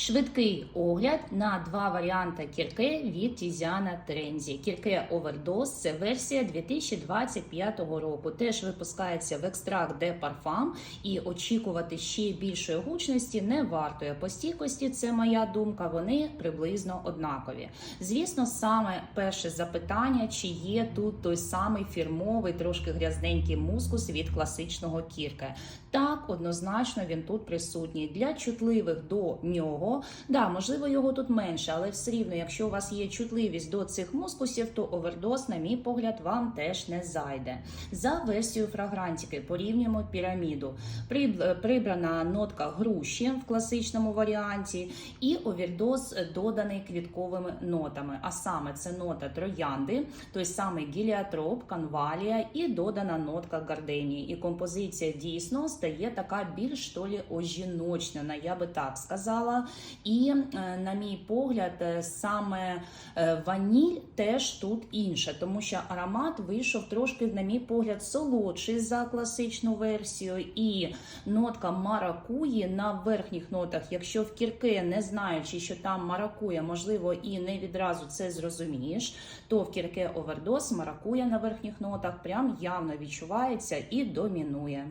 Швидкий огляд на два варіанти кірке від Тізяна Трензі. Кірке Overdose – це версія 2025 року. Теж випускається в екстракт де парфам, і очікувати ще більшої гучності не варто. По стійкості це моя думка. Вони приблизно однакові. Звісно, саме перше запитання: чи є тут той самий фірмовий, трошки грязненький мускус від класичного кірке? Так, однозначно він тут присутній для чутливих до нього. Да, можливо, його тут менше, але все рівно, якщо у вас є чутливість до цих мускусів, то овердоз, на мій погляд, вам теж не зайде. За версією фрагрантики порівнюємо піраміду. Прибрана нотка груші в класичному варіанті, і овердоз доданий квітковими нотами. А саме це нота троянди, той самий гіліатроп, канвалія і додана нотка гарденії. І композиція дійсно стає така більш що лі ожіночнена, я би так сказала. І, е, на мій погляд, е, саме е, ваніль теж тут інша, тому що аромат вийшов трошки, на мій погляд, солодший за класичну версію. І нотка маракуї на верхніх нотах, якщо в кірке, не знаючи, що там маракуя, можливо, і не відразу це зрозумієш, то в кірке овердос маракуя на верхніх нотах прям явно відчувається і домінує.